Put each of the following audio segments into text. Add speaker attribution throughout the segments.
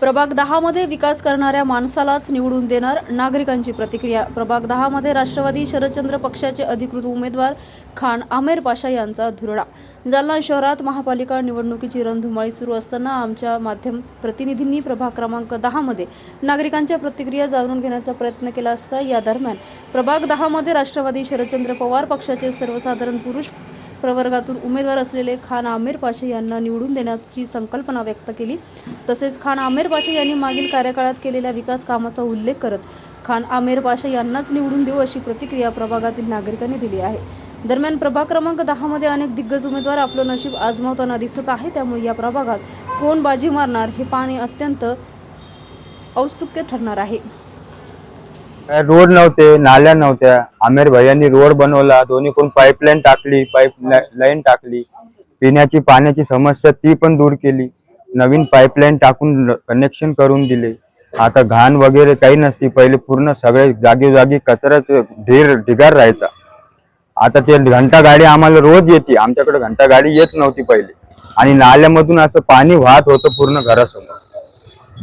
Speaker 1: प्रभाग दहामध्ये विकास करणाऱ्या माणसालाच निवडून देणार नागरिकांची प्रतिक्रिया. प्रभाग दहामध्ये राष्ट्रवादी शरदचंद्र पक्षाचे अधिकृत उमेदवार खान आमेर पाशा यांचा धुरळा. जालना शहरात महापालिका निवडणुकीची रणधुमाळी सुरू असताना आमच्या माध्यम प्रतिनिधींनी प्रभाग क्रमांक दहामध्ये नागरिकांच्या प्रतिक्रिया जाणून घेण्याचा प्रयत्न केला असता या दरम्यान प्रभाग दहामध्ये राष्ट्रवादी शरदचंद्र पवार पक्षाचे सर्वसाधारण पुरुष प्रवर्गातून उमेदवार असलेले खान आमेर पाशे यांना निवडून देण्याची संकल्पना व्यक्त केली. तसेच खान आमिर पाशे यांनी मागील कार्यकाळात केलेल्या विकास कामाचा उल्लेख करत खान आमेर पाशा यांनाच निवडून देऊ अशी प्रतिक्रिया प्रभागातील नागरिकांनी दिली आहे. दरम्यान प्रभाग क्रमांक दहामध्ये अनेक दिग्गज उमेदवार आपलं नशीब आजमावताना दिसत आहे. त्यामुळे या प्रभागात कोण बाजी मारणार हे पाणी अत्यंत औत्सुक्य ठरणार आहे.
Speaker 2: रोड नव्हते नाल्या नव्हत्या. आमेर भैयांनी रोड बनवला दोन्ही कोण पाईपलाईन टाकली पाईप लाईन टाकली. पिण्याची पाण्याची समस्या ती पण दूर केली. नवीन पाईपलाईन टाकून कनेक्शन करून दिले. आता घाण वगैरे काही नसती. पहिले पूर्ण सगळे जागोजागी कचराच ढेर ढिगार राहायचा. आता ते घंटा गाडी आम्हाला रोज येते. आमच्याकडे घंटा गाडी येत नव्हती पहिले. आणि नाल्यामधून असं पाणी वाहत होतं पूर्ण घरासमोर.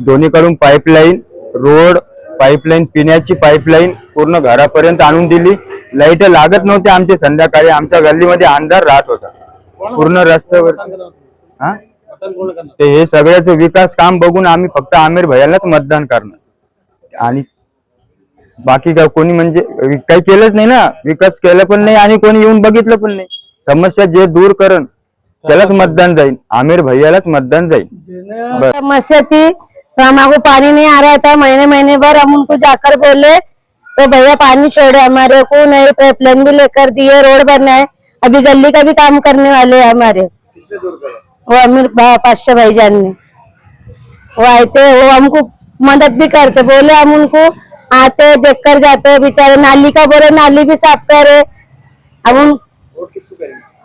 Speaker 2: दोन्हीकडून पाईपलाईन रोड पाईपलाईन पिण्याची पाईपलाईन पूर्ण घरापर्यंत आणून दिली. लाइट लागत नव्हते आमचे संध्याकाळी. आमच्या गल्लीमध्ये अंधार राहत होता. पूर्ण रस्त्यावर हा? ते हे सगळ्याच विकास काम बघून आम्ही फक्त आमिर भैयालाच मतदान करणार. आणि बाकी काय कोणी म्हणजे काही केलंच नाही ना. विकास केला पण नाही आणि कोणी येऊन बघितलं पण नाही. समस्या जे दूर करण त्यालाच मतदान जाईल. आमिर भैयालाच मतदान जाईल.
Speaker 3: समस्या थी तो हमारे पानी नहीं आ रहा था महीने महीने भर हम उनको जाकर बोले तो भैया पानी छोड़े हमारे को नए पाइपलाइन भी लेकर दिए रोड बनाए। अभी गली का भी काम करने वाले है हमारे। वो अमीर पाशा भाईजान ने। वो आए थे वो हमको मदद भी करते बोले हम उनको आते देख कर जाते बेचारे नाली का बोले नाली भी साफ़ करे। अब उन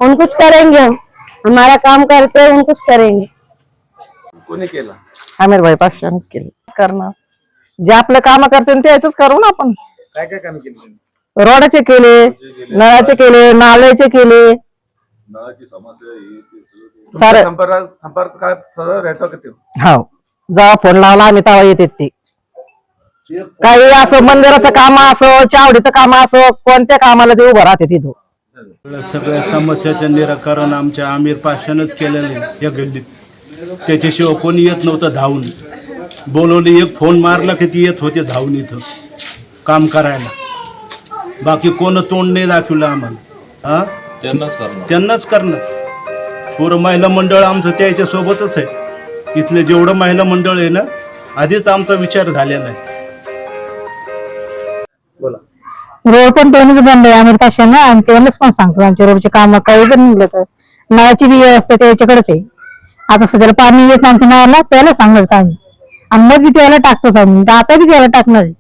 Speaker 3: उन कुछ करेंगे हम। हमारा काम करते हैं उन कुछ करेंगे।
Speaker 4: कोणी केला?
Speaker 5: आमिर भाई पाचशेच केले. करणार. जे आपलं काम करते त्याच करू ना आपण.
Speaker 4: काय काय कामे केली त्यांनी?
Speaker 5: रोडाचे केले नळाचे केले नाल्याचे केले. सारे.
Speaker 4: संपर्क संपर्क काय सगळं राहतो का ते?
Speaker 5: हो. जेव्हा फोन लावला आम्ही तेव्हा येतात ते. काही असो मंदिराचं काम असो चावडीचं काम असो कोणत्या कामाला ते उभं राहते तिथं
Speaker 6: सगळ्या समस्याचं निराकरण आमच्या आमिर पाशानच केलेलं आहे या गल्लीत. त्याच्याशिवाय कोणी येत नव्हतं धावून. बोलवले एक फोन मारला की ती येत होते धावून इथं काम करायला. बाकी कोण तोंड नाही दाखवलं आम्हाला हा?
Speaker 7: त्यांनाच करणार.
Speaker 6: त्यांनाच करणार. पुरं महिला मंडळ आमचं त्याच्या सोबतच आहे. इथले जेवढं महिला मंडळ आहे ना आधीच आमचा विचार झालेला आहे.
Speaker 4: बोला.
Speaker 3: रोड पण त्यांनीच बनले आमिर पाशानं आणि त्यांनाच पण सांगतो. आमच्या रोडचे काम काही पण निघलं तर. नळाची बी व्यवस्था त्याच्याकडेच आहे. आता सगळं पाणी येत आमच्या नळाला त्याला सांगणार आम्ही. आणि मग बी त्याला टाकतो आम्ही. तर आता बी त्याला टाकणार आहे.